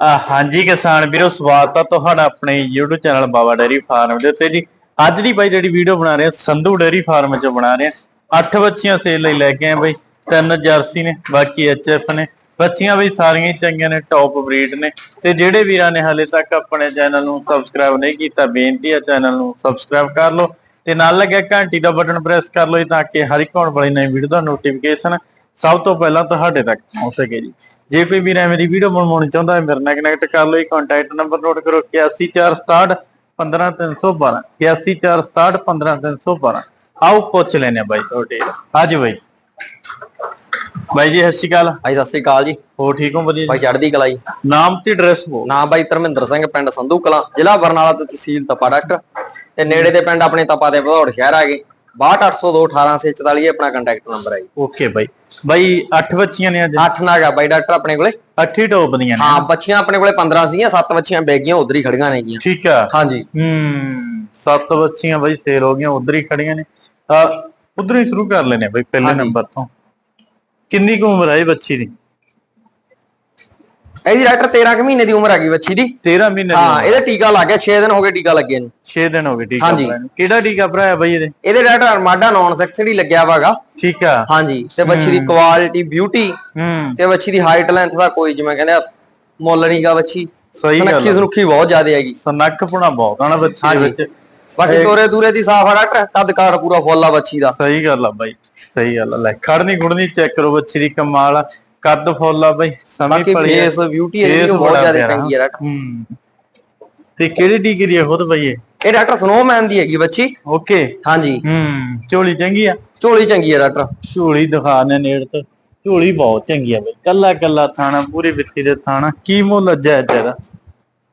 ਹਾਂਜੀ ਕਿਸਾਨ ਵੀਰੋ, ਸਵਾਗਤ ਆ ਤੁਹਾਡਾ ਆਪਣੇ YouTube channel Baba dairy farm ਦੇ ਉੱਤੇ ਜੀ। ਅੱਜ ਦੀ ਬਾਈ ਜਿਹੜੀ ਵੀਡੀਓ ਬਣਾ ਰਹੇ ਆ, ਸੰਧੂ ਡੇਰੀ ਫਾਰਮ ਚੋਂ ਬਣਾ ਰਹੇ ਆ। ਅੱਠ ਬੱਚੀਆਂ ਸੇਲ ਲਈ ਲੈ ਕੇ ਆਏ ਬਈ, ਤਿੰਨ ਜਰਸੀ ਨੇ, ਬਾਕੀ ਐਚਐਫ ਨੇ। ਬੱਚੀਆਂ ਬਈ ਸਾਰੀਆਂ ਚੰਗੀਆਂ ਨੇ ਟੌਪ ਬਰੀਡ ਨੇ। ਤੇ ਜਿਹੜੇ ਵੀਰਾਂ ਨੇ ਹਾਲੇ ਤੱਕ ਆਪਣੇ ਚੈਨਲ ਨੂੰ ਸਬਸਕ੍ਰਾਈਬ ਨਹੀਂ ਕੀਤਾ, ਬੇਨਤੀ ਆ ਚੈਨਲ ਨੂੰ ਸਬਸਕ੍ਰਾਈਬ ਕਰ ਲਓ। ਤੇ ਨਾਲ ਲੱਗਿਆ ਘੰਟੀ ਦਾ ਬਟਨ ਪ੍ਰੈਸ ਕਰ ਲਓ ਤਾਂ ਕਿ ਹਰ ਇੱਕ ਆਉਣ ਵਾਲੀ ਨਵੀਂ ਵੀਡੀਓ ਦਾ ਨੋਟੀਫਿਕੇਸ਼ਨ ਸਭ ਤੋਂ ਪਹਿਲਾਂ ਤੁਹਾਡੇ ਤੱਕ ਪਹੁੰਚ ਸਕੇ ਜੀ। ਜੇ ਕੋਈ ਵੀਰ ਐਵੇਂ ਦੀ ਵੀਡੀਓ ਬਣਵਾਉਣੀ ਚਾਹੁੰਦਾ ਹੈ ਮੇਰੇ ਨਾਲ ਕਨੈਕਟ ਕਰ ਲਓ ਜੀ। ਕੰਟੈਕਟ ਨੰਬਰ ਨੋਟ ਕਰੋ 8467 15312 8467 15312 ਆਓ ਪੁੱਛ ਲੈਨੇ ਬਾਈ ਤੁਹਾਡੇ ਅੱਜ ਬਾਈ। ਬਾਈ ਜੀ ਸਤਿ ਸ਼੍ਰੀ ਅਕਾਲ। ਭਾਈ ਸਤਿ ਸ੍ਰੀ ਅਕਾਲ ਜੀ। ਹੋ ਠੀਕ ਹੋ ਵਧੀਆ ਭਾਈ ਚੜ੍ਹਦੀ ਕਲਾ ਜੀ। ਨਾਮ ਤੇ ਐਡਰੈਸ ਬੋਲ। ਨਾਮ ਬਾਈ ਧਰਮਿੰਦਰ ਸਿੰਘ ਪਿੰਡ ਸੰਧੂ ਕਲਾਂ ਜ਼ਿਲ੍ਹਾ ਬਰਨਾਲਾ ਤੇ ਤਹਿਸੀਲ ਤਪਾ ਡਾਕਟਰ ਤੇ ਨੇੜੇ ਦੇ ਪਿੰਡ ਆਪਣੇ ਤਪਾ ਦੇ ਭਦੌੜ ਸ਼ਹਿਰ ਆ ਗਏ। 62802 1844 ਇਹ ਆਪਣਾ ਕੰਟੈਕਟ ਨੰਬਰ ਹੈ ਜੀ। ਓਕੇ ਬਾਈ। ਬਾਈ 8 ਬੱਚੀਆਂ ਨੇ ਅੱਜ? ਅੱਠ ਨਾਗ ਆ ਬਾਈ ਡਾਕਟਰ ਆਪਣੇ ਕੋਲੇ। 8 ਹੀ ਟੌਪ ਦੀਆਂ ਨੇ। ਹਾਂ ਬੱਚੀਆਂ ਆਪਣੇ ਕੋਲੇ 15 ਸੀਗੀਆਂ ਸੱਤ ਬੱਚੀਆਂ ਬੈਗੀਆਂ ਉਧਰ ਹੀ ਖੜੀਆਂ ਨੇਗੀਆਂ ਠੀਕ ਆ। ਹਾਂਜੀ। ਹੂੰ ਸੱਤ ਬੱਚੀਆਂ ਬਾਈ ਸੇਲ ਹੋ ਗਈਆਂ ਉਧਰ ਹੀ ਖੜੀਆਂ ਨੇ। ਆ ਉਧਰ ਹੀ ਸ਼ੁਰੂ ਕਰ ਲੈਨੇ ਬਾਈ ਪਹਿਲੇ। ਨੰਬਰ ਤੋਂ। ਕਿੰਨੀ ਕੁ ਉਮਰ ਹੈ ਬੱਚੀ ਦੀ? ਇਹਦੀ ਡਾਕਟਰ 13 ਕੁ ਮਹੀਨੇ ਦੀ ਉਮਰ ਹੈਗੀ ਬੱਚੀ ਦੀ। 13 ਮਹੀਨੇ ਦੀ ਹਾਂ ਇਹਦੇ ਟੀਕਾ ਲੱਗ ਗਿਆ 6 ਦਿਨ ਹੋ ਗਏ ਟੀਕਾ ਲੱਗੇ ਨੂੰ। 6 ਦਿਨ ਹੋ ਗਏ ਆ ਹਾਂਜੀ। ਨੂੰ। ਕਿਹੜਾ ਟੀਕਾ ਭਰਾਇਆ ਬਾਈ ਇਹਦੇ? ਇਹਦੇ ਡਾਕਟਰ ਅਰਮਾਡਾ ਨੌਨ ਸੈਕਸਡੀ ਲੱਗਿਆ ਵਾਗਾ ਠੀਕ ਆ। ਹਾਂਜੀ ਤੇ ਬੱਚੀ ਦੀ ਕੁਆਲਿਟੀ ਬਿਊਟੀ ਹੂੰ। ਤੇ ਬੱਚੀ ਦੀ ਹਾਈਟ ਲੈਂਥ ਦਾ ਕੋਈ ਜਿਵੇਂ ਕਹਿੰਦੇ ਆ, ਮੁੱਲ ਨਹੀਂਗਾ ਬੱਚੀ। ਸਹੀ ਗੱਲ ਸੁਨੱਖੀ ਆ। ਸੁਨੱਖੀ ਬਹੁਤ ਜ਼ਿਆਦਾ ਹੈਗੀ। ਸਨੱਖ ਪੁਣਾ ਬਹੁਤ ਆ ਨਾ ਬੱਚੀ ਦੇ ਹਾਂਜੀ। ਵਿੱਚ। ਬਾਕੀ ਤੋਰੇ ਦੂਰੇ ਦੀ ਸਾਫ਼ ਆ ਡਾਕਟਰ ਕੱਦ ਕਾਰ ਪੂਰਾ ਫੁੱਲ ਆ ਬੱਚੀ ਦਾ। ਸਹੀ ਗੱਲ ਆ ਬਾਈ ਸਹੀ ਗੱਲ ਆ। ਲੈ ਖੜਨੀ ਗੁੜਨੀ ਚੈੱਕ ਕਰੋ ਬੱਚੀ ਦੀ ਕਮਾਲ ਆ। ਕੱਦ ਫੁੱਲ ਆ ਬਾਈ ਸਮੀ ਬਾਕੀ ਆ। ਫੇਸ ਬਿਊਟੀ ਫੇਸ ਉਹ ਬਹੁਤ ਬੜਾ ਜ਼ਿਆਦਾ ਪਿਆਰਾ। ਚੰਗੀ ਹੈ ਡਾਕਟਰ। ਹੂੰ। ਤੇ ਕਿਹੜੀ ਦੀ ਆ ਖੁਦ ਬਾਈ ਇਹ? ਇਹ ਡਾਕਟਰ ਸਨੋਮੈਨ ਦੀ ਹੈਗੀ ਬੱਚੀ। ਓਕੇ। ਹਾਂਜੀ। ਹੂੰ ਝੋਲੀ ਚੰਗੀ ਆ? ਝੋਲੀ ਚੰਗੀ ਹੈ ਡਾਕਟਰ। ਝੋਲੀ ਦਿਖਾਣੇ ਨੇੜ ਤੋਂ। ਝੋਲੀ ਬਹੁਤ ਚੰਗੀ ਆ ਬਈ। ਕੱਲਾ ਕੱਲਾ ਥਾਣਾ ਪੂਰੀ ਵਿੱਤੀ ਦੇ ਥਾਣਾ। ਕੀ ਮੁੱਲ ਅੱਜਾ ਇਹਦਾ?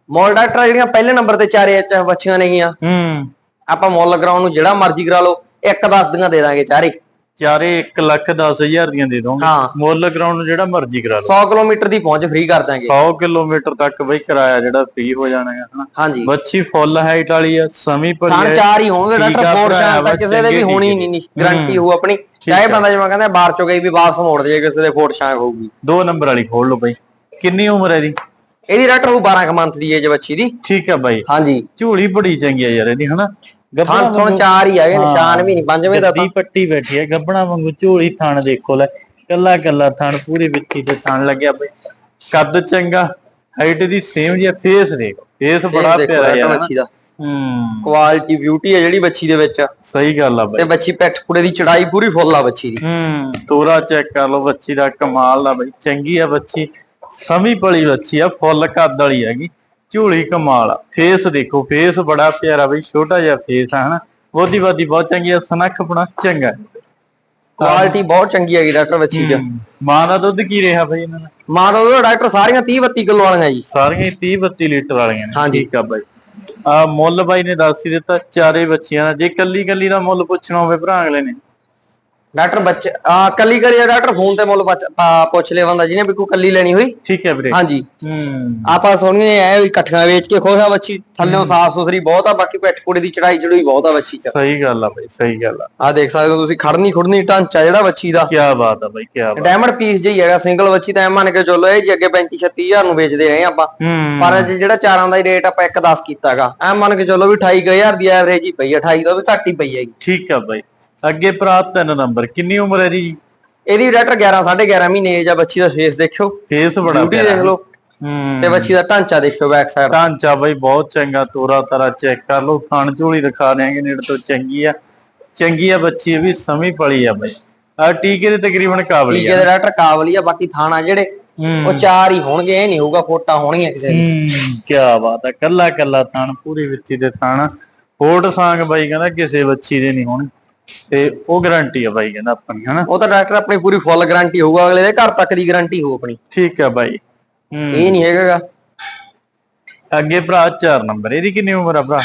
ਮੋਲ ਡਾਕਟਰ ਜਿਹੜੀਆਂ ਪਹਿਲੇ ਨੰਬਰ ਤੇ ਚਾਰੇ ਬੱਚੀਆਂ ਨੇਗੀਆਂ। ਹੂੰ। ਆਪਾਂ ਮੁੱਲ ਕਰਾਉਣ ਨੂੰ ਜਿਹੜਾ ਮਰਜ਼ੀ ਕਰਾ ਲਓ। ਇੱਕ ਦਸ ਦੀਆਂ ਦੇ ਦਾਂਗੇ ਚਾਰੇ। ਚਾਰੇ 1 ਲੱਖ 10 ਹਜ਼ਾਰ ਦੀਆਂ ਦੇ ਦੋਗੇ ਹਾਂ। ਮੁੱਲ ਕਰਾਉਣ ਨੂੰ ਜਿਹੜਾ ਮਰਜ਼ੀ ਕਰਾ ਲਓ। 100 ਕਿਲੋਮੀਟਰ ਦੀ ਪਹੁੰਚ ਫ੍ਰੀ ਕਰ ਦਾਂਗੇ 100 ਕਿਲੋਮੀਟਰ ਤੱਕ ਬਈ ਕਿਰਾਇਆ ਜਿਹੜਾ ਫ੍ਰੀ ਹੋ ਜਾਣਾ ਹੈ ਹਨਾ। ਹਾਂਜੀ। ਬੱਚੀ ਫੁੱਲ ਹਾਈਟ ਵਾਲੀ ਆ ਸਮੀ ਭਰੀ ਹੈ ਚਾਰ ਹੀ ਹੋਣਗੇ ਡਾਕਟਰ ਫੋਰ ਭਰਾਇਆ ਸ਼ਾਨ ਵਾ, ਤਾਂ ਕਿਸੇ ਦੇ ਵੀ ਚੰਗੇ ਹੋਣੀ ਨਹੀਂ ਗਾਰੰਟੀ ਹੋਊ ਆਪਣੀ। ਚਾਹੇ ਬੰਦਾ ਜਿਵੇਂ ਕਹਿੰਦਾ ਬਾਹਰ ਚੋਂ ਗਈ ਵੀ ਵਾਪਸ ਮੋੜ ਦੇ ਕਿਸੇ ਦੇ ਫੋਰ ਸ਼ਾਨ ਹੋਊਗੀ। ਦੋ ਨੰਬਰ ਵਾਲੀ ਖੋਲ ਲਓ ਬਈ। ਕਿੰਨੀ ਉਮਰ ਹੈ ਇਹਦੀ? ਇਹਦੀ ਡਾਕਟਰ ਉਹ 12 ਕ ਮੰਥ ਦੀ ਏਜ ਬੱਚੀ ਦੀ। ਠੀਕ ਹੈ ਬਾਈ। ਹਾਂਜੀ। ਝੋਲੀ ਬੜੀ ਚੰਗੀ ਆ ਯਾਰ ਇਹਦੀ ਹਨਾ। ਥਣ ਥਣ ਚਾਰ ਹੀ ਹੈਗੇ ਨਿਸ਼ਾਨ ਵੀ ਨਹੀਂ ਪੰਜਵੇਂ ਦਾ ਤਾਂ ਪੱਟੀ ਬੈਠੀ ਹੈ ਗੱਬਣਾ ਵਾਂਗੂ ਝੋਲੀ ਥਣ ਦੇਖੋ ਲੈ ਕੱਲਾ ਕੱਲਾ ਥਣ ਪੂਰੀ ਵਿੱਤੀ ਤੇ ਥਣ ਲੱਗਿਆ ਬਈ। ਕੱਦ ਚੰਗਾ ਹਾਈਟ ਦੀ ਸੇਮ ਜਿਹਾ ਫੇਸ ਦੇਖੋ ਫੇਸ ਬੜਾ ਪਿਆਰਾ ਯਾਰ ਬੱਚੀ ਦਾ। ਹੂੰ। ਕੁਆਲਿਟੀ ਬਿਊਟੀ ਹੈ ਜਿਹੜੀ ਬੱਚੀ ਦੇ ਵਿੱਚ। ਸਹੀ ਗੱਲ ਆ ਤੇ ਬਾਈ ਬੱਚੀ ਪਿੱਠ ਪੁੜੇ ਦੀ ਚੜਾਈ ਪੂਰੀ ਫੁੱਲ ਆ ਬੱਚੀ ਦੀ। ਹੂੰ ਤੋਰਾ ਚੈੱਕ ਕਰ ਲਓ ਬੱਚੀ ਦਾ ਕਮਾਲ ਆ ਬਈ ਚੰਗੀ ਆ ਬੱਚੀ ਸਮੀ ਪਲੀ ਬੱਚੀ ਆ ਫੁੱਲ ਕੱਦ ਵਾਲੀ ਹੈਗੀ। ਝੋਲੀ ਕਮਾਲ ਫੇਸ ਦੇਖੋ ਫੇਸ ਬੜਾ ਪਿਆਰਾ ਬਈ ਛੋਟਾ ਜਿਹਾ ਫੇਸ ਆ ਹਨਾ। ਉਹਦੀ ਵਾਦੀ ਬਹੁਤ ਚੰਗੀ ਆ ਸਨੱਖਪਣਾ ਚੰਗਾ। ਹੈ। ਕੁਆਲਿਟੀ ਬਹੁਤ ਚੰਗੀ ਹੈਗੀ ਡਾਕਟਰ ਬੱਚੀ ਦੀ। ਮਾਂ ਦਾ ਦੁੱਧ ਕੀ ਰਿਹਾ ਬਈ ਇਹਨਾਂ ਦਾ? ਮਾਂ ਦਾ ਉਹਦਾ ਡਾਕਟਰ ਸਾਰੀਆਂ 30 32 ਕਿਲੋ ਵਾਲੀਆਂ ਜੀ। ਸਾਰੀਆਂ ਹੀ 30 32 ਲੀਟਰ ਵਾਲੀਆਂ ਨੇ। ਠੀਕ ਆ ਬਾਈ। ਆ ਮੁੱਲ ਬਾਈ ਨੇ ਦੱਸ ਹੀ ਦਿੱਤਾ ਚਾਰੇ ਬੱਚਿਆਂ ਦਾ। ਜੇ ਕੱਲੀ ਕੱਲੀ ਦਾ ਮੁੱਲ ਪੁੱਛਣਾ ਹੋਵੇ ਭਰਾ ਅਗਲੇ ਨੇ। ਡਾਕਟਰ ਬੱਚੇ ਕੱਲੀ ਕਰੀ ਆ ਡਾਕਟਰ ਫੋਨ ਤੇ ਮੁੱਲ ਪੁੱਛ- ਆ, ਪੁੱਛ ਲੈ ਬੰਦਾ ਜਿਹਨੇ ਵੀ ਕੋਈ ਕੱਲੀ ਲੈਣੀ ਹੋਈ। ਠੀਕ ਹੈ ਵੀਰੇ। ਹਾਂਜੀ। ਹੂੰ। ਆਪਾਂ ਸੁਣੀਏ ਐ ਵੀ ਇਕੱਠੀਆਂ ਵੇਚ ਕੇ ਖੋਸਾ ਬੱਚੀ ਥੱਲੇੋਂ ਸਾਫ਼ ਸੁਥਰੀ ਬਹੁਤ ਆ ਬਾਕੀ ਪਿੱਠ ਪੁੜੇ ਦੀ ਚੜਾਈ ਚੜੂਈ ਬਹੁਤ ਆ ਬੱਚੀ ਚ। ਸਹੀ ਗੱਲ ਆ ਬਾਈ ਸਹੀ ਗੱਲ ਆ। ਆ ਦੇਖ ਸਕਦੇ ਹੋ ਤੁਸੀਂ ਖੜਨੀ ਖੁੜਨੀ ਢਾਂਚਾ ਜਿਹੜਾ ਬੱਚੀ ਦਾ। ਕੀ ਬਾਤ ਆ ਬਾਈ ਕੀ ਬਾਤ। ਡਾਇਮੰਡ ਪੀਸ ਜਿਹੀ ਹੈਗਾ ਸਿੰਗਲ ਬੱਚੀ ਤਾਂ ਐ ਮੰਨ ਕੇ ਚੱਲੋ ਇਹ ਜੀ ਅੱਗੇ 35 36000 ਨੂੰ ਵੇਚਦੇ ਰਹੇ ਆਪਾਂ। ਪਰ ਅੱਜ ਜਿਹੜਾ ਚਾਰਾਂ ਦਾ ਹੀ ਰੇਟ ਆਪਾਂ 1 10 ਕੀਤਾਗਾ ਐ ਮੰਨ ਕੇ ਚੱਲੋ ਵੀ 28000 ਦੀ ਐਵਰੇਜ ਹੀ ਪਈ ਆ 28 ਤੋਂ ਵੀ ਘੱਟ ਹੀ ਪਈ ਹੈਗੀ। ਠੀਕ ਆ ਬਾਈ। ਅੱਗੇ ਭਰਾ ਤਿੰਨ ਨੰਬਰ ਕਿੰਨੀ ਉਮਰ ਹੈ ਜੀ? ਇਹਦੀ ਡਾਕਟਰ 11 11.5 ਮਹੀਨੇ ਏਜ ਆ ਬੱਚੀ ਦਾ ਫੇਸ ਦੇਖਿਓ। ਫੇਸ ਬੜਾ ਪਿਆਰਾ। ਦੇਖ ਲਓ ਹੂੰ। ਤੇ ਬੱਚੀ ਦਾ ਢਾਂਚਾ ਦੇਖਿਓ ਬੈਕ ਸਾਈਡ ਢਾਂਚਾ ਬਾਈ ਬਹੁਤ ਚੰਗਾ ਤੋਰਾ ਤਾਰਾ ਚੈੱਕ ਕਰ ਲਓ। ਥਣ ਝੋਲੀ ਦਿਖਾ ਦਿਆਂਗੇ ਨੇੜੇ ਤੋਂ ਚੰਗੀ ਆ। ਚੰਗੀ ਆ ਬੱਚੀ ਇਹ ਵੀ ਸਮੀ ਪਲੀ ਆ ਬਾਈ। ਆ ਟੀਕੇ ਦੇ ਤਕਰੀਬਨ ਕਾਬਲੀ ਟੀਕੇ ਆ ਦੇ ਡਾਕਟਰ ਕਾਬਲੀ ਆ ਬਾਕੀ ਥਾਣਾ ਜਿਹੜੇ ਉਹ ਚਾਰ ਹੀ ਹੋਣਗੇ ਇਹ ਨਹੀਂ ਹੋਊਗਾ ਫੋਟਾ ਹੋਣਗੀਆਂ ਕਿਸੇ ਦੀ। ਕੀ ਬਾਤ ਆ। ਕੱਲਾ ਕੱਲਾ ਥਣ ਪੂਰੀ ਵਿੱਚੀ ਦੇ ਥਣ। ਫੋਟ ਸਾਂਗ ਬਾਈ ਕਹਿੰਦਾ ਕਿਸੇ ਬੱਚੀ ਦੇ ਨਹੀਂ ਹੋਣੀ। ਤੇ ਉਹ ਗਾਰੰਟੀ ਆ ਬਾਈ ਕਹਿੰਦਾ ਆਪਣੀ ਹਨਾ? ਉਹ ਤਾਂ ਡਾਕਟਰ ਆਪਣੀ ਪੂਰੀ ਫੁੱਲ ਗਾਰੰਟੀ ਹੋਊਗਾ ਅਗਲੇ ਦੇ ਘਰ ਤੱਕ ਦੀ ਗਾਰੰਟੀ ਹੋਊ ਆਪਣੀ। ਠੀਕ ਆ ਬਾਈ। ਹੂੰ। ਇਹ ਨਹੀਂ ਹੈਗਾ ਅੱਗੇ ਭਰਾ 4 ਨੰਬਰ ਇਹਦੀ ਕਿੰਨੀ ਉਮਰ ਆ ਭਰਾ?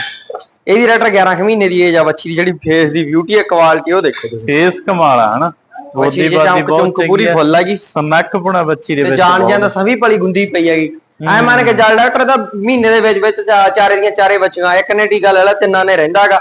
ਇਹਦੀ ਡਾਕਟਰ 11 ਕੁ ਮਹੀਨੇ ਦੀ ਏਜ ਆ ਬੱਚੀ ਦੀ ਜਿਹੜੀ ਫੇਸ ਦੀ ਬਿਊਟੀ ਹੈ ਕੁਆਲਿਟੀ ਉਹ ਦੇਖੋ ਤੁਸੀਂ। ਫੇਸ ਕਮਾਲਾ ਹਨਾ? ਬੱਚੀ ਬੋਡੀ ਦੀ ਬਾਡੀ ਚਮਕ ਬਹੁਤ ਚਮਕ ਪੂਰੀ ਚੰਗੀ ਆ। ਫੁੱਲ ਹੈਗੀ ਸਨੱਖ ਪੁਣਾ ਬੱਚੀ ਦੇ ਵਿੱਚ ਜਾਣ। ਜਾਂਦਾ ਸਭੀ ਪਲੀ ਗੁੰਦੀ ਪਈ ਹੈਗੀ। ਐ ਮੰਨ ਕੇ ਜਲ ਡਾਕਟਰ ਦਾ ਮਹੀਨੇ ਦੇ ਵਿੱਚ ਵਿੱਚ ਚਾਰੇ ਦੀਆਂ ਚਾਰੇ ਬੱਚੀਆਂ ਇੱਕ ਨੇ ਟੀਕਾ ਲੈ ਲਿਆ ਤਿੰਨਾਂ ਨੇ ਰਹਿੰਦਾਗਾ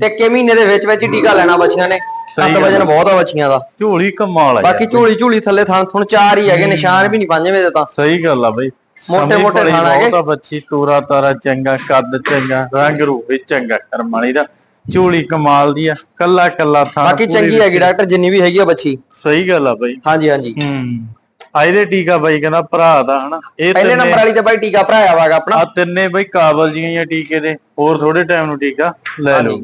ਤੇ ਕਿ ਮਹੀਨੇ ਦੇ ਵਿੱਚ ਵਿੱਚ ਟੀਕਾ ਲੈਣਾ ਬੱਚੀਆਂ ਨੇ। ਸੱਤ ਵਜਨ ਬਹੁਤ ਆ ਬੱਚੀਆਂ ਦਾ। ਝੋਲੀ ਕਮਾਲ ਆ ਬਾਕੀ ਝੋਲੀ ਝੋਲੀ ਥੱਲੇ ਥਣ ਥਣ ਚਾਰ ਹੀ ਹੈਗੇ ਨਿਸ਼ਾਨ ਵੀ ਨਹੀਂ ਪੰਜਵੇਂ ਦੇ ਤਾਂ। ਸਹੀ ਗੱਲ ਆ ਬਈ। ਮੋਟੇ ਮੋਟੇ ਬਹੁਤ ਹੈਗੇ। ਆ ਬੱਚੀ ਤੂਰਾ ਤਾਰਾ ਚੰਗਾ ਕੱਦ ਚੰਗਾ ਰੰਗ ਰੂਪ ਵੀ ਚੰਗਾ ਕਰਮ ਵਾਲੀ ਦਾ। ਝੋਲੀ ਕਮਾਲ ਦੀ ਆ ਕੱਲਾ ਕੱਲਾ ਥਾਂ ਬਾਕੀ ਚੰਗੀ ਹੈਗੀ ਡਾਕਟਰ ਜਿੰਨੀ ਵੀ ਹੈਗੀ ਆ ਬੱਚੀ। ਸਹੀ ਗੱਲ ਆ ਬਾਈ। ਹਾਂਜੀ ਹਾਂਜੀ। ਹੂੰ। ਆ ਇਹਦੇ ਟੀਕਾ ਬਾਈ ਕਹਿੰਦਾ ਭਰਾ ਦਾ ਹਨਾ? ਇਹ ਪਹਿਲੇ ਨੰਬਰ ਵਾਲੀ ਤੇ ਬਾਈ ਟੀਕਾ ਭਰਾਇਆ ਵਾਗਾ ਆਪਣਾ। ਆ ਤਿੰਨੇ ਬਾਈ ਕਾਬਲ ਜੀਆਂ ਹੀ ਆ ਟੀਕੇ ਦੇ ਹੋਰ ਥੋੜੇ ਟਾਈਮ ਨੂੰ ਟੀਕਾ ਲੈ ਲਓ।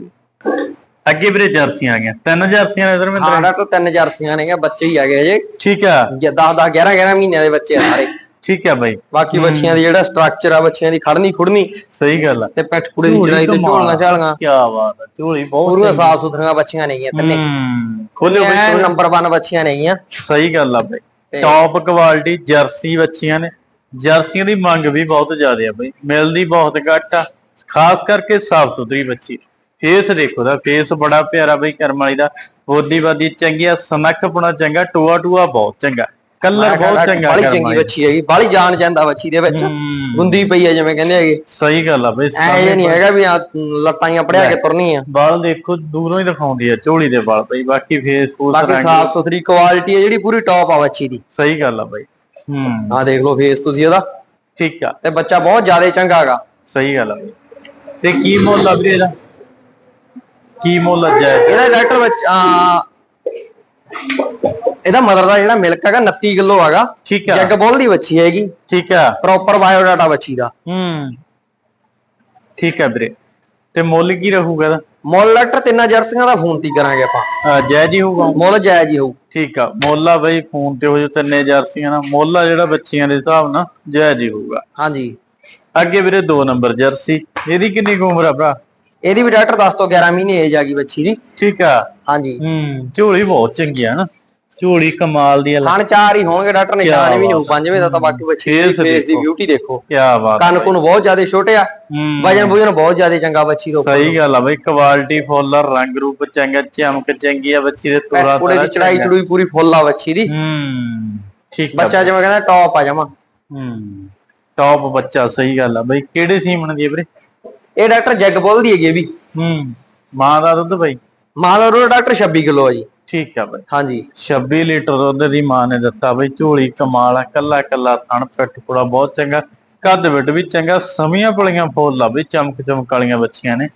ਅੱਗੇ ਵੀਰੇ ਜਰਸੀਆਂ ਆ ਗਈਆਂ। ਤਿੰਨ ਜਰਸੀਆਂ ਨੇ ਹਾਂ ਧਰਮਿੰਦਰ ਡਾਕਟਰ ਤਿੰਨ ਜਰਸੀਆਂ ਨੇਗੇ ਬੱਚੇ ਹੀ ਹੈਗੇ ਜੇ ਠੀਕ ਆ। 10 10 11 11 ਮਹੀਨਿਆਂ ਦੇ ਬੱਚੇ ਆ ਸਾਰੇ। ਠੀਕ ਆ ਬਾਈ। ਬਾਕੀ ਬੱਚਿਆਂ ਦੀ ਜਿਹੜਾ ਸਟਰਕਚਰ ਆ ਬੱਚਿਆਂ ਦੀ ਖੜਨੀ ਖੁੜਨੀ ਸਹੀ ਗੱਲ ਆ। ਤੇ ਪਿੱਠ ਪੁੜੇ ਦੀ ਚੜਾਈ ਤੇ ਝੋਲੀਆਂ ਝਾਲੀਆਂ। ਕੀ ਬਾਤ ਆ ਝੋਲੀ ਬਹੁਤ ਪੂਰੀਆਂ ਸਾਫ਼ ਸੁਥਰੀਆਂ ਬੱਚੀਆਂ ਨੇਗੀਆਂ ਤਿੰਨੇ। ਹੂੰ। ਖੋਲਿਓ ਬਾਈ ਨੰਬਰ 1 ਬੱਚੀਆਂ ਨੇਗੀਆਂ। ਸਹੀ ਗੱਲ ਆ ਬਾਈ। ਟੌਪ ਕੁਆਲਿਟੀ ਜਰਸੀ ਬੱਚੀਆਂ ਨੇ। ਜਰਸੀਆਂ ਦੀ ਮੰਗ ਵੀ ਬਹੁਤ ਜ਼ਿਆਦਾ ਆ ਬਾਈ। ਮਿਲਦੀ ਬਹੁਤ ਘੱਟ ਆ। ਖਾਸ ਕਰਕੇ ਸਾਫ਼ ਸੁਥਰੀ ਬੱਚੀ। ਫੇਸ ਦੇਖੋ ਦਾ ਫੇਸ ਬੜਾ ਪਿਆਰਾ ਬਈ ਕਰਮ ਵਾਲੀ ਦਾ। ਬੋਦੀ ਬਾਦੀ ਚੰਗੀ ਆ ਸਨਖਪਣਾ ਚੰਗਾ ਟੂਆ ਟੂਆ ਬਹੁਤ ਚੰਗਾ। ਕਲਰ ਬਹੁਤ ਚੰਗਾ ਬੜੀ ਚੰਗੀ ਬੱਚੀ ਹੈਗੀ ਬਾਲੀ ਜਾਨ ਜਾਂਦਾ ਬੱਚੀ ਦੇ ਵਿੱਚ। ਗੁੰਦੀ ਪਈ ਹੈ ਜਿਵੇਂ ਕਹਿੰਦੇ ਹੈਗੇ। ਸਹੀ ਗੱਲ ਆ ਬਈ ਇਹ ਨਹੀਂ ਹੈਗਾ ਵੀ ਆ ਲੱਤਾਂ ਹੀ ਪੜਿਆ ਕੇ ਤੁਰਨੀ ਆ। ਬਾਲ ਦੇਖੋ ਦੂਰੋਂ ਹੀ ਦਿਖਾਉਂਦੀ ਆ ਝੋਲੀ ਦੇ ਬਾਲ ਬਈ ਬਾਕੀ ਫੇਸ ਫੂਸ ਬਾਕੀ ਸਾਫ਼ ਸੁਥਰੀ ਕੁਆਲਿਟੀ ਹੈ ਜਿਹੜੀ ਪੂਰੀ ਟੌਪ ਆ ਬੱਚੀ ਦੀ। ਸਹੀ ਗੱਲ ਆ ਬਈ ਹੂੰ। ਆ ਦੇਖ ਲਓ ਫੇਸ ਤੁਸੀਂ ਉਹਦਾ। ਠੀਕ ਆ। ਤੇ ਬੱਚਾ ਬਹੁਤ ਜ਼ਿਆਦਾ ਚੰਗਾ ਹੈਗਾ। ਸਹੀ ਗੱਲ ਆ ਤੇ ਕੀ ਮੁੱਲ ਆ ਵੀਰੇ ਇਹਦਾ? ਕੀ ਮੁੱਲ ਆ ਇਹਦਾ ਡਾਕਟਰ ਬੱਚਾ ਇਹਦਾ ਮਦਰ ਦਾ ਜਿਹੜਾ ਮਿਲਕ ਹੈਗਾ 29 ਕਿਲੋ ਹੈਗਾ। ਠੀਕ ਆ। ਜੱਗ ਬੋਲ ਦੀ ਬੱਚੀ ਹੈਗੀ। ਠੀਕ ਆ। ਪ੍ਰੋਪਰ ਬਾਇਓਡਾਟਾ ਬੱਚੀ ਦਾ। ਹੂੰ। ਠੀਕ ਆ ਵੀਰੇ। ਤੇ ਮੁੱਲ ਕੀ ਰਹੂਗਾ ਇਹਦਾ? ਮੁੱਲ ਡਾਕਟਰ ਤਿੰਨਾਂ ਜਰਸੀਆਂ ਦਾ ਫੋਨ ਤੀ ਕਰਾਂਗੇ ਆਪਾਂ। ਅਹ ਜੈ ਜੀ ਹੋਊਗਾ? ਮੁੱਲ ਜਾਇਜ਼ ਹੀ ਹੋਊ। ਠੀਕ ਆ। ਮੁੱਲ ਆ ਬਈ ਫੋਨ ਤੇ ਹੋ ਜੋ ਤਿੰਨੇ ਜਰਸੀਆਂ ਨਾ ਮੁੱਲ ਆ ਜਿਹੜਾ ਬੱਚੀਆਂ ਦੇ ਹਿਸਾਬ ਨਾਲ ਜੈ ਜੀ ਹੋਊਗਾ। ਹਾਂਜੀ। ਅੱਗੇ ਵੀਰੇ 2 ਨੰਬਰ ਜਰਸੀ। ਇਹਦੀ ਕਿੰਨੀ ਕੁ ਉਮਰ ਆ ਭਰਾ? ਇਹਦੀ ਵੀ ਡਾਕਟਰ 10 ਤੋਂ 11 ਮਹੀਨੇ ਏਜ ਆ ਗਈ ਬੱਚੀ ਦੀ। ਠੀਕ ਆ। ਹਾਂਜੀ। ਹੂੰ ਝੋਲੀ ਬਹੁਤ ਚੰਗੀ ਆ ਨਾ। ਝੋਲੀ ਕਮਾਲ ਦੀ ਆ। ਖਾਣ ਚਾਰ ਹੀ ਹੋਣਗੇ ਡਾਕਟਰ ਨਿਸ਼ਾਨ ਵੀ ਨਹੀਂ ਪੰਜਵੇਂ ਦਾ ਤਾਂ ਬਾਕੀ ਬੱਚੀ ਦੀ ਫੇਸ ਦੀ। ਬਿਊਟੀ ਦੇਖੋ। ਕੀ ਬਾਤ ਕੰਨ ਕੁਨ ਬਹੁਤ ਜ਼ਿਆਦਾ ਛੋਟੇ ਆ। ਵਜਨ ਵਜਨ ਬਹੁਤ ਜ਼ਿਆਦਾ ਚੰਗਾ ਬੱਚੀ ਦਾ ਸਹੀ ਗੱਲ ਆ ਬਈ ਕੁਆਲਿਟੀ ਫੁੱਲ ਆ ਰੰਗ ਰੂਪ ਚੰਗਾ ਚਮਕ ਚੰਗੀ ਆ ਬੱਚੀ ਦੇ ਤੋਰਾ ਕੁੜੇ ਦੀ ਚੜਾਈ ਚੜੂਈ ਪੂਰੀ ਫੁੱਲ ਆ ਬੱਚੀ ਦੀ। ਹੂੰ ਠੀਕ ਬੱਚਾ ਜਿਵੇਂ ਕਹਿੰਦਾ ਟੌਪ ਆ ਜਾਵਾਂ ਹੂੰ ਟੌਪ ਬੱਚਾ ਸਹੀ ਗੱਲ ਆ ਬਈ। ਕਿਹੜੇ ਸੀਮਣ ਦੀ ਵੀਰੇ? ਇਹ ਡਾਕਟਰ ਜੱਗ ਬੋਲ ਦੀ ਹੈਗੀ ਵੀ ਹੂੰ ਮਾਂ ਦਾ ਦੁੱਧ ਬਈ। ਮਾਂ ਦਾ ਰੋਡ ਡਾਕਟਰ 26 ਕਿਲੋ ਆ ਜੀ। ਠੀਕ ਆ ਬਈ। ਹਾਂਜੀ। 26 ਲੀਟਰ ਦੁੱਧ ਦੀ ਮਾਂ ਨੇ ਦਿੱਤਾ ਬਈ ਝੋਲੀ ਕਮਾਲ ਆ ਕੱਲਾ ਕੱਲਾ ਥਣ ਪਿੱਠ ਪੁੜਾ ਬਹੁਤ ਚੰਗਾ ਕੱਦ ਵਿੱਡ ਵੀ ਚੰਗਾ ਸਮੀਆਂ ਪਲੀਆਂ ਫੁੱਲ ਆ ਬਈ ਚਮਕ ਚਮਕ ਵਾਲੀਆਂ ਬੱਚੀਆਂ ਨੇ।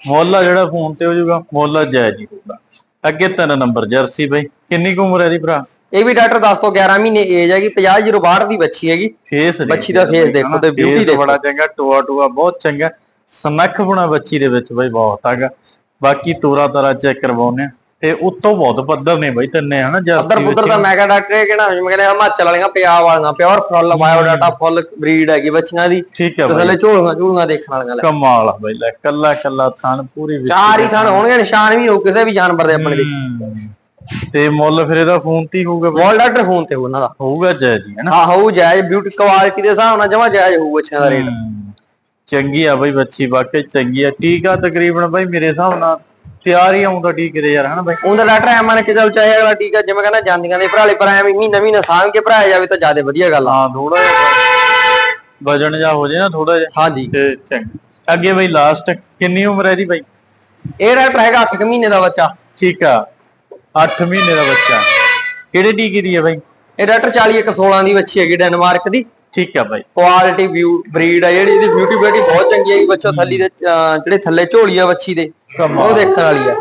ਮੁੱਲ ਜਿਹੜਾ ਫੋਨ ਤੇ ਹੋ ਜਾਊਗਾ ਮੁੱਲ ਹੀ ਹੋਊਗਾ। ਅੱਗੇ ਤਿੰਨ ਨੰਬਰ ਜਰਸੀ ਬਈ ਕਿੰਨੀ ਕੁ ਉਮਰ ਹੈ ਦੀ ਭਰਾ? ਇਹ ਵੀ ਡਾਕਟਰ 10 ਤੋਂ 11 ਮਹੀਨੇ ਏਜ ਹੈਗੀ 50 ਜ਼ੀਰੋ 62 ਦੀ ਬੱਚੀ ਹੈਗੀ। ਫੇਸ ਬੱਚੀ ਦਾ face ਦੇਖੋ ਤੇ beauty ਦੇਖੋ। ਬੜਾ ਚੰਗਾ ਟੋਆ ਟੋਆ ਬਹੁਤ ਚੰਗਾ ਸਨੱਖ ਬਣਾ ਬੱਚੀ ਦੇ ਵਿੱਚ ਬਈ ਬਹੁਤ ਹੈਗਾ। ਬਾਕੀ ਤੋਰਾ ਤਾਰਾ ਚੈੱਕ ਕਰਵਾਉਨੇ ਆ ਤੇ ਉੱਤੋਂ ਬਹੁਤ ਪੱਧਰ ਨੇ ਬਈ ਤਿੰਨੇ ਹਨਾ ਅੰਦਰ ਪੁੱਤਰ ਵਿੱਚ। ਦਾ ਮੈਂ ਕਿਹਾ ਡਾਕਟਰ ਇਹ ਕਿਹੜਾ ਜਿਵੇਂ ਕਹਿੰਦੇ ਹਿਮਾਚਲ ਵਾਲੀਆਂ ਪੰਜਾਬ ਵਾਲੀਆਂ pure full biodata full breed ਹੈਗੀ ਬੱਚੀਆਂ ਦੀ। ਠੀਕ ਹੈ ਬਈ। ਥੱਲੇ ਝੋਲੀਆਂ ਝੋਲੀਆਂ ਦੇਖਣ ਵਾਲੀਆਂ ਲੈ। ਕਮਾਲ ਆ ਬਈ ਲੈ ਕੱਲਾ ਕੱਲਾ ਥਣ ਪੂਰੀ ਵਿੱਚ ਚਾਰ ਹੀ ਥਣ ਹੋਣਗੇ ਨਿਸ਼ਾਨ ਵੀ ਹੋਊ ਕਿਸੇ ਵੀ ਜਾਨਵਰ ਦੇ ਆਪਣੇ ਦੇ ਹੂੰ। ਤੇ ਮੁੱਲ ਫਿਰ ਇਹਦਾ ਫੋਨ ਤੇ ਹੀ ਹੋਊਗਾ? ਵਾਲ ਡਾਕਟਰ ਫੋਨ ਤੇ ਉਹਨਾਂ ਦਾ। ਹੋਊਗਾ ਜਾਇਜ਼ ਹੀ ਹਨਾ? ਹਾਂ ਹੋਊ ਜਾਇਜ਼ ਬਿਊਟੀ ਕੁਆਲਿਟੀ ਦੇ ਹਿਸਾਬ ਨਾਲ ਜਮਾ ਜਾਇਜ਼ ਹੋਊ ਬੱਚਿਆਂ ਦਾ ਰੇਟ। ਹੂੰ। ਚੰਗੀ ਆ ਬਈ ਬੱਚੀ ਵਾਕਈ ਚੰਗੀ ਆ। ਟੀਕਾ ਤਕਰੀਬਨ ਬਈ ਮੇਰੇ ਹਿਸਾਬ ਨਾਲ ਤਿਆਰ ਹੀ ਆਉਂਦਾ ਟੀਕੇ ਦੇ ਯਾਰ ਹਨਾ ਬਈ? ਉਹਦਾ ਡਾਕਟਰ ਐ ਮੰਨ ਕੇ ਚੱਲ ਚਾਹੇ ਅਗਲਾ ਟੀਕਾ ਜਿਵੇਂ ਕਹਿੰਦਾ ਜਾਂਦੀਆਂ ਦੇ ਭਰਾਲੇ ਪਰ ਐਵੇਂ ਮਹੀਨਾ ਮਹੀਨਾ ਸਾਂਭ ਕੇ ਭਰਾਇਆ ਜਾਵੇ ਤਾਂ ਜ਼ਿਆਦਾ ਵਧੀਆ ਗੱਲ ਆ। ਹਾਂ ਥੋੜਾ ਜਿਹਾ ਵਜਨ ਜਾ ਹੋ ਜੇ ਨਾ ਥੋੜਾ ਜਿਹਾ। ਹਾਂਜੀ। ਤੇ ਚੰਗਾ। ਅੱਗੇ ਬਈ ਲਾਸਟ ਕਿੰਨੀ ਉਮਰ ਹੈ ਦੀ ਬਈ? ਇਹ ਡਾਕਟਰ ਹੈਗਾ 8 ਮਹੀਨੇ ਦਾ ਬੱਚਾ। ਠੀਕ ਆ। 8 ਮਹੀਨੇ ਦਾ ਬੱਚਾ। ਕਿਹੜੇ ਟੀਕੇ ਦੀ ਹੈ ਬਈ? ਇਹ ਡਾਕਟਰ 40 ਇੱਕ 16 ਦੀ ਬੱਚੀ ਹੈਗੀ ਡੈਨਮਾਰਕ ਦੀ। ਠੀਕ ਆ ਬਈ। ਕੁਆਲਿਟੀ ਵਿਊ ਬਰੀਡ ਆ ਜਿਹੜੀ ਇਹਦੀ ਬਿਊਟੀ ਬਿਊਟੀ ਬਹੁਤ ਚੰਗੀ ਹੈਗੀ ਬੱਚੋ ਥੱਲੀ ਦੇ ਅਹ, ਜਿਹੜੇ ਥੱਲੇ ਝੋਲੀ ਆ ਬੱਚੀ ਦੇ ਉਹ ਦੇਖਣ ਵਾਲੀ ਆ।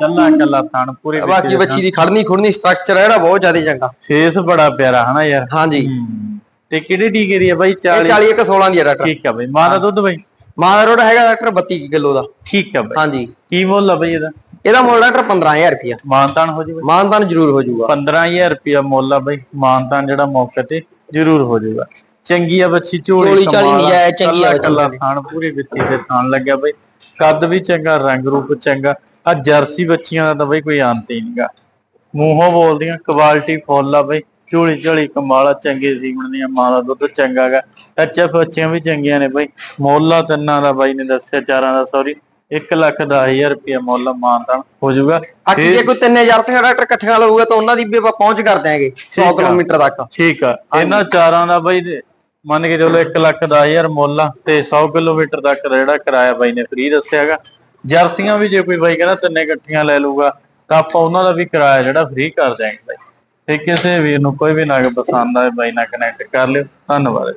ਕੱਲਾ ਕੱਲਾ ਥਣ ਪੂਰੇ ਬਾਕੀ ਬੱਚੀ ਦੀ ਖੜਨੀ ਖੁੜਨੀ ਸਟਰਕਚਰ ਆ ਜਿਹੜਾ ਬਹੁਤ ਜ਼ਿਆਦਾ ਚੰਗਾ। ਫੇਸ ਬੜਾ ਪਿਆਰਾ ਹਨਾ ਯਾਰ? ਹਾਂਜੀ। ਹੂੰ। ਤੇ ਕਿਹੜੇ ਟੀਕੇ ਦੀ ਹੈ ਬਈ? ਇਹ 40 40 ਇੱਕ 16 ਦੀ ਆ ਡਾਕਟਰ ਠੀਕ ਆ ਬਈ। ਮਾਂ ਦਾ ਦੁੱਧ ਬਈ? ਮਾਂ ਦਾ ਰੋਡ ਹੈਗਾ ਡਾਕਟਰ 32 ਕਿਲੋ ਦਾ। ਠੀਕ ਆ ਬਈ। ਹਾਂਜੀ। ਕੀ ਮੁੱਲ ਆ ਬਈ ਇਹਦਾ? ਇਹਦਾ ਮੁੱਲ ਡਾਕਟਰ 15000 ਰੁਪਿਆ ਮਾਨਤਾਨ ਹੋ ਜੂਗਾ? ਮਾਨਦਾਨ ਜ਼ਰੂਰ ਹੋ ਜਾਊਗਾ 15000 ਰੁਪਿਆ ਮੁੱਲ ਆ ਬਈ। ਮਾਨਤਾਨ ਜਿਹੜਾ ਮੌਕੇ ਤੇ ਜ਼ਰੂਰ ਹੋ ਜਾਊਗਾ ਚੰਗੀ ਆ ਬੱਚੀ ਝੋਲੀ ਝੋਲੀ ਚਾਲੀ ਕਮਾਲ ਆ, ਨਜਾਇਜ਼ ਚੰਗੀ ਆ ਬੱਚੀ ਕੱਲਾ। ਥਾਣ ਪੂਰੀ ਵਿੱਚੀ ਤੇ ਥਾਣ ਲੱਗਿਆ ਬਈ। ਕੱਦ ਵੀ ਚੰਗਾ ਰੰਗ ਰੂਪ ਚੰਗਾ। ਆ ਜਰਸੀ ਬੱਚੀਆਂ ਦਾ ਤਾਂ ਬਈ ਕੋਈ ਅੰਤ ਹੀ ਨਹੀਂਗਾ ਮੂੰਹੋਂ ਬੋਲਦੀਆਂ ਕੁਆਲਿਟੀ ਫੁੱਲ ਆ ਬਈ। ਝੋਲੀ ਝੋਲੀ ਕਮਾਲਾ ਚੰਗੇ ਸੀਮਣ ਦੀਆਂ ਮਾਂ ਦਾ ਦੁੱਧ ਚੰਗਾਗਾ ਅੱਛਾ ਬੱਚੀਆਂ ਵੀ ਚੰਗੀਆਂ ਨੇ ਬਈ। ਮੁੱਲ ਤਿੰਨਾਂ ਦਾ ਬਾਈ ਨੇ ਦੱਸਿਆ ਚਾਰਾਂ ਦਾ ਸੌਰੀ 1 ਲੱਖ 10000 ਰੁਪਇਆ ਮੁੱਲ ਮਾਨਤਾਨ ਹੋ ਜਾਊਗਾ। ਬਾਕੀ ਜੇ ਕੋਈ 3000 ਸਿੰਘ ਡਾਕਟਰ ਇਕੱਠਿਆਂ ਲਊਗਾ ਤਾਂ ਉਹਨਾਂ ਦੀ ਵੀ ਆਪਾਂ ਪਹੁੰਚ ਕਰ ਦਿਆਂਗੇ 100 ਆ। ਕਿਲੋਮੀਟਰ ਤੱਕ। ਠੀਕ ਆ। ਇਹਨਾਂ ਚਾਰਾਂ ਦਾ ਬਾਈ ਮੰਨ ਕੇ ਚਲੋ 1 ਲੱਖ 10000 ਮੁੱਲ ਆ ਤੇ 100 ਕਿਲੋਮੀਟਰ ਤੱਕ ਦਾ ਜਿਹੜਾ ਕਿਰਾਇਆ ਬਾਈ ਨੇ ਫ੍ਰੀ ਦੱਸਿਆਗਾ ਜਰਸੀਆਂ ਵੀ ਜੇ ਕੋਈ ਬਾਈ ਕਹਿੰਦਾ ਤਿੰਨੇ ਇਕੱਠੀਆਂ ਲੈ ਲੂਗਾ ਤਾਂ ਆਪਾਂ ਉਹਨਾਂ ਦਾ ਵੀ ਕਿਰਾਇਆ ਜਿਹੜਾ ਫ੍ਰੀ ਕਰ ਦਿਆਂਗੇ ਬਾਈ। ਤੇ ਕਿਸੇ ਵੀਰ ਨੂੰ ਕੋਈ ਵੀ ਨਗ ਪਸੰਦ ਆਏ ਬਾਈ ਨਾਲ ਕਨੈਕਟ ਕਰ ਲਿਓ। ਧੰਨਵਾਦ